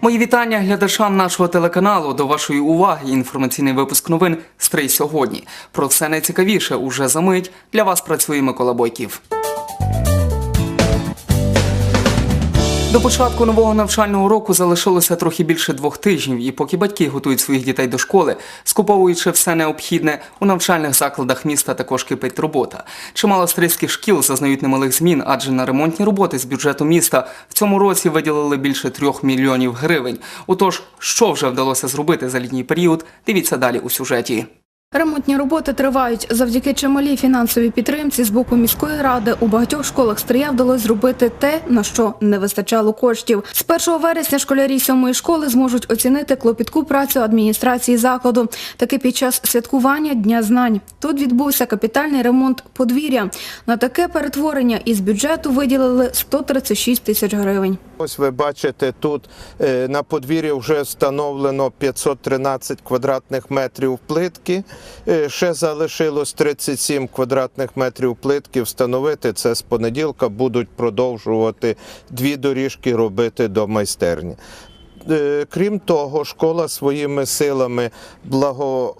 Мої вітання глядачам нашого телеканалу. До вашої уваги інформаційний випуск новин «Стрий сьогодні. Про все найцікавіше уже за мить. Для вас працює Микола Бойків. До початку нового навчального року залишилося трохи більше двох тижнів, і поки батьки готують своїх дітей до школи, скуповуючи все необхідне, у навчальних закладах міста також кипить робота. Чимало стрийських шкіл зазнають немалих змін, адже на ремонтні роботи з бюджету міста в цьому році виділили більше трьох мільйонів гривень. Отож, що вже вдалося зробити за літній період, дивіться далі у сюжеті. Ремонтні роботи тривають. Завдяки чималій фінансовій підтримці з боку міської ради у багатьох школах Стрия вдалося зробити те, на що не вистачало коштів. З 1 вересня школярі сьомої школи зможуть оцінити клопітку працю адміністрації закладу. Таки під час святкування Дня знань. Тут відбувся капітальний ремонт подвір'я. На таке перетворення із бюджету виділили 136 тисяч гривень. Ось ви бачите, тут е, на подвір'ї вже встановлено 513 квадратних метрів плитки. Е, Ще залишилось 37 квадратних метрів плитки встановити. Це з понеділка будуть продовжувати дві доріжки робити до майстерні. Е, Крім того, школа своїми силами благо,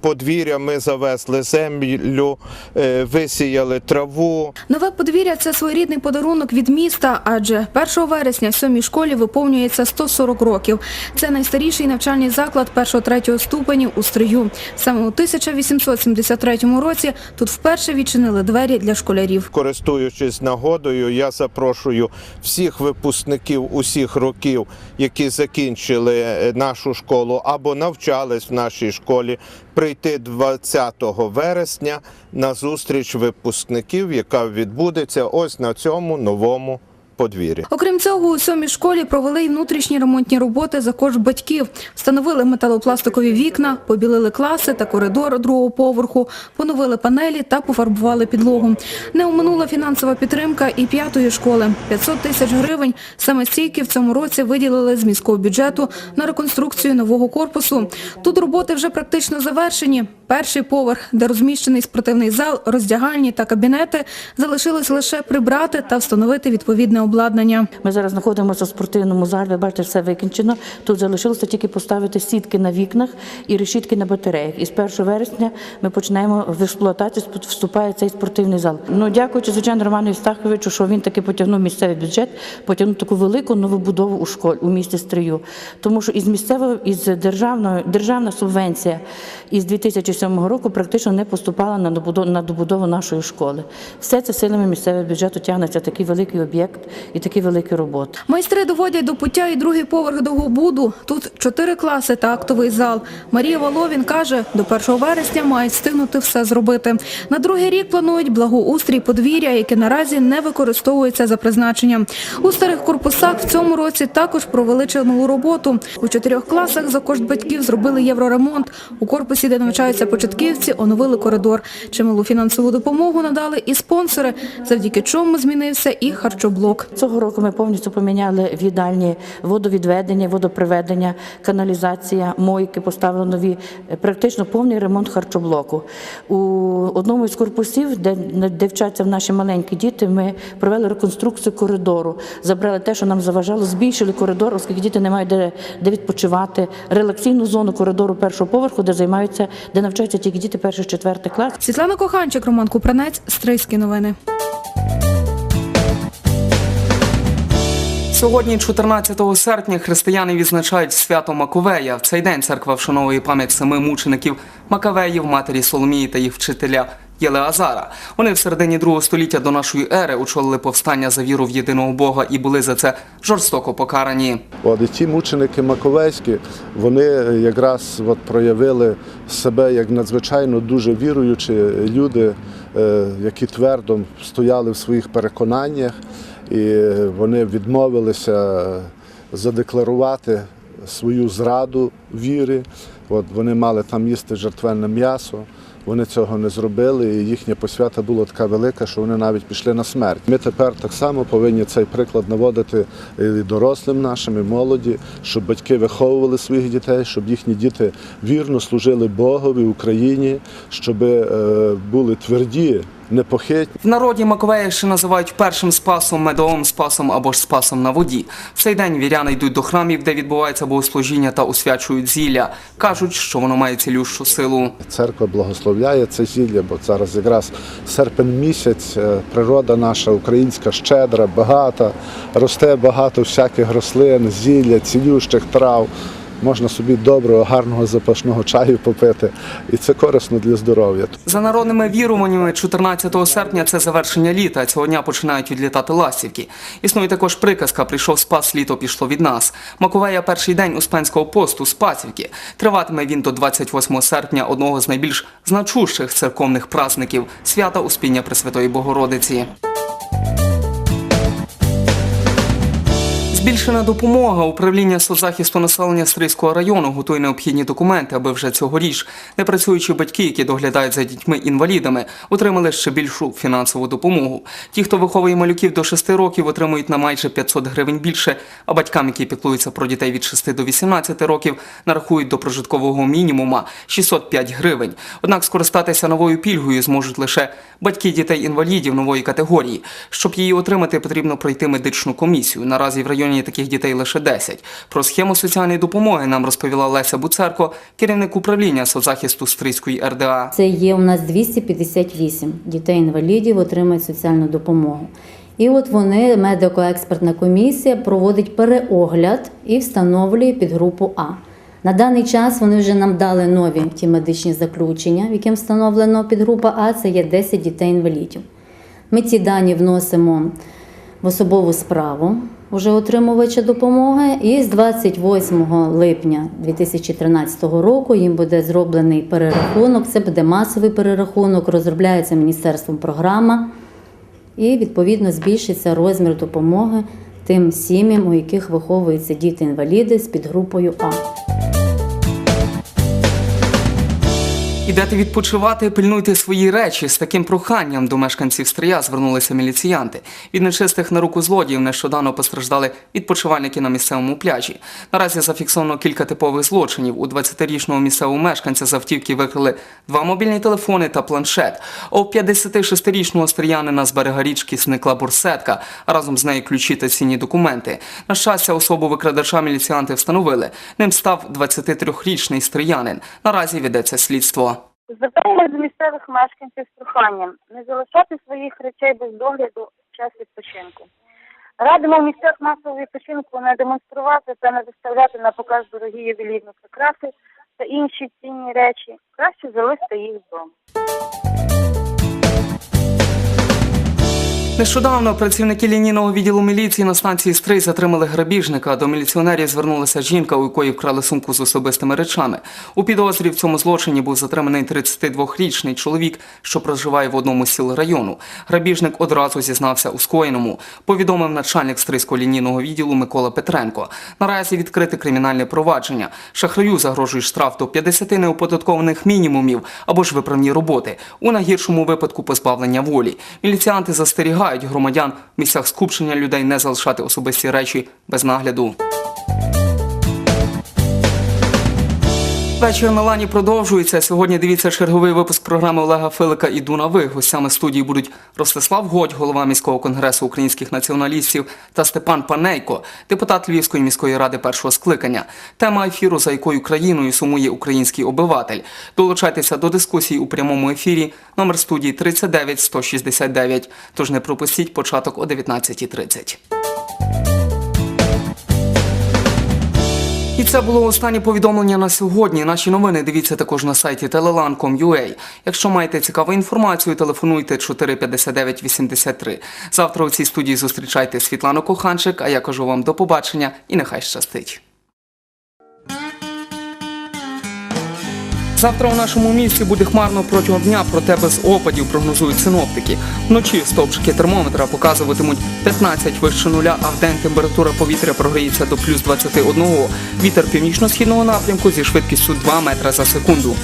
подвір'я. Ми завезли землю, е, висіяли траву. Нове подвір'я це своєрідний подарунок від міста, адже 1 вересня сьомій школі виповнюється 140 років. Це найстаріший навчальний заклад 1-3 ступенів у Стрию. Саме у 1873 році тут вперше відчинили двері для школярів. Користуючись нагодою, я запрошую всіх випускників усіх років, які закінчили е, нашу школу або навчались в нашій школі, прийти 20 вересня на зустріч випускників, яка відбудеться ось на цьому новому подвір'ї. Окрім цього, у сьомій школі провели й внутрішні ремонтні роботи за кошт батьків. Встановили металопластикові вікна, побілили класи та коридор другого поверху, поновили панелі та пофарбували підлогу. Не оминула фінансова підтримка і п'ятої школи. 500 тисяч гривень саме стільки в цьому році виділили з міського бюджету на реконструкцію нового корпусу. Тут роботи вже практично завершені. Перший поверх, де розміщений спортивний зал, роздягальні та кабінети, залишилось лише прибрати та встановити відповідне обладнання. Ми зараз знаходимося в спортивному залі, ви бачите, все викінчено. Тут залишилося тільки поставити сітки на вікнах і решітки на батареях. І з 1 вересня ми починаємо в експлуатацію, вступає цей спортивний зал. Ну, дякуючи, звичайно, Роману Євстаховичу, що він таки потягнув місцевий бюджет, потягнув таку велику нову будову у школі у місті Стрию. Тому що із місцевого, із державної державна субвенція із 2007 року практично не поступала на добудову, на добудову нашої школи. Все це силами місцевого бюджету тягнеться такий великий об'єкт і такі великі роботи. Майстри доводять до пуття і другий поверх довгобуду. Тут чотири класи та актовий зал. Марія Воловін каже, до 1 вересня мають встигнути все зробити. На другий рік планують благоустрій подвір'я, яке наразі не використовується за призначенням. У старих корпусах в цьому році також провели чималу роботу. У чотирьох класах за кошт батьків зробили євроремонт. У корпусі, де навчаються початківці, оновили коридор. Чималу фінансову допомогу надали і спонсори, завдяки чому змінився і харчоблок. Цього року ми повністю поміняли в їдальні водовідведення, водоприведення, каналізація, мойки, поставили нові, е, практично повний ремонт харчоблоку. У одному із корпусів, де, де вчаться наші маленькі діти, ми провели реконструкцію коридору. Забрали те, що нам заважало, збільшили коридор, оскільки діти не мають де, де відпочивати. Релаксійну зону коридору першого поверху, де займаються, де навчаються тільки діти перших четвертих клас. Світлана Коханчик, Роман Купранець, Стрийські новини. Сьогодні, 14 серпня, християни відзначають свято Маковея. В цей день церква вшановує пам'ять семи мучеників Макавеїв, матері Соломії та їх вчителя Єлеазара. Вони в середині другого століття до нашої ери очолили повстання за віру в єдиного Бога і були за це жорстоко покарані. От, і ті мученики Маковецькі, вони якраз от, проявили себе як надзвичайно дуже віруючі люди, е, які твердо стояли в своїх переконаннях, і вони відмовилися задекларувати свою зраду віри. От, вони мали там їсти жертвенне м'ясо. Вони цього не зробили, і їхня посвята була така велика, що вони навіть пішли на смерть. Ми тепер так само повинні цей приклад наводити і дорослим нашим, і молоді, щоб батьки виховували своїх дітей, щоб їхні діти вірно служили Богові, Україні, щоб е, були тверді непохитні. В народі Маковея ще називають першим спасом, медовим спасом або ж спасом на воді. В цей день віряни йдуть до храмів, де відбувається богослужіння та освячують зілля. Кажуть, що воно має цілющу силу. Церква благословляє це зілля, бо зараз якраз серпень місяць, е, природа наша українська щедра, багата, росте багато всяких рослин, зілля, цілющих трав. Можна собі доброго, гарного запашного чаю попити, і це корисно для здоров'я. За народними віруваннями, 14 серпня це завершення літа. Цього дня починають відлітати ластівки. Існує також приказка Прийшов спас, літо пішло від нас. Маковея перший день Успенського посту Спасівки. Триватиме він до 28 серпня, одного з найбільш значущих церковних праздників свята Успіння Пресвятої Богородиці. Збільшена допомога управління соцзахисту населення Стрийського району готує необхідні документи, аби вже цьогоріч непрацюючі батьки, які доглядають за дітьми-інвалідами, отримали ще більшу фінансову допомогу. Ті, хто виховує малюків до 6 років, отримують на майже 500 гривень більше, а батькам, які піклуються про дітей від 6 до 18 років, нарахують до прожиткового мінімума 605 гривень. Однак скористатися новою пільгою зможуть лише батьки дітей-інвалідів нової категорії. Щоб її отримати, потрібно пройти медичну комісію. Наразі в районі таких дітей лише 10. Про схему соціальної допомоги нам розповіла Леся Буцерко, керівник управління соцзахисту Стрийської РДА. Це є у нас 258 дітей-інвалідів отримують соціальну допомогу. І от вони, медико-експертна комісія, проводить переогляд і встановлює підгрупу А. На даний час вони вже нам дали нові ті медичні заключення, в яким встановлено підгрупа А, це є 10 дітей-інвалідів. Ми ці дані вносимо в особову справу уже отримувача допомоги. І з 28 липня 2013 року їм буде зроблений перерахунок. Це буде масовий перерахунок, розробляється міністерством програма, і відповідно збільшиться розмір допомоги тим сім'ям, у яких виховуються діти-інваліди з підгрупою А. Ідете відпочивати, пильнуйте свої речі. З таким проханням до мешканців Стрия звернулися міліціянти. Від нечистих на руку злодіїв нещодавно постраждали відпочивальники на місцевому пляжі. Наразі зафіксовано кілька типових злочинів. У 20-річного місцевого мешканця з автівки викрили два мобільні телефони та планшет. А у 56-річного стріянина з берега річки зникла бурсетка, а разом з нею ключі та цінні документи. На щастя, особу викрадача міліціянти встановили. Ним став 23-річний стріянин. Наразі ведеться слідство. Звертаємось до місцевих мешканців з проханням не залишати своїх речей без догляду в час відпочинку. Радимо в місцях масового відпочинку не демонструвати та не виставляти на показ дорогі ювелірні прикраси та інші цінні речі. Краще залишити їх вдома. Нещодавно працівники лінійного відділу міліції на станції Стрий затримали грабіжника. До міліціонерів звернулася жінка, у якої вкрали сумку з особистими речами. У підозрі в цьому злочині був затриманий 32-річний чоловік, що проживає в одному з сіл району. Грабіжник одразу зізнався у скоєному. Повідомив начальник Стрийського лінійного відділу Микола Петренко. Наразі відкрите кримінальне провадження. Шахраю загрожує штраф до 50 неоподаткованих мінімумів або ж виправні роботи. У найгіршому випадку позбавлення волі. Міліціанти застерігають громадян в місцях скупчення людей не залишати особисті речі без нагляду. Вечір на лані продовжується. Сьогодні дивіться черговий випуск програми Олега Филика «Іду на ви». Гостями студії будуть Ростислав Годь, голова міського конгресу українських націоналістів, та Степан Панейко, депутат Львівської міської ради першого скликання. Тема ефіру, за якою країною сумує український обиватель. Долучайтеся до дискусії у прямому ефірі. Номер студії 39 169. Тож не пропустіть початок о 19.30. це було останнє повідомлення на сьогодні. Наші новини дивіться також на сайті telelan.com.ua. Якщо маєте цікаву інформацію, телефонуйте 459 83. Завтра у цій студії зустрічайте Світлану Коханчик, а я кажу вам до побачення і нехай щастить. Завтра у нашому місті буде хмарно протягом дня, проте без опадів прогнозують синоптики. Вночі стовпчики термометра показуватимуть 15 вище нуля, а в день температура повітря прогріється до плюс 21. Вітер північно-східного напрямку зі швидкістю 2 метра за секунду.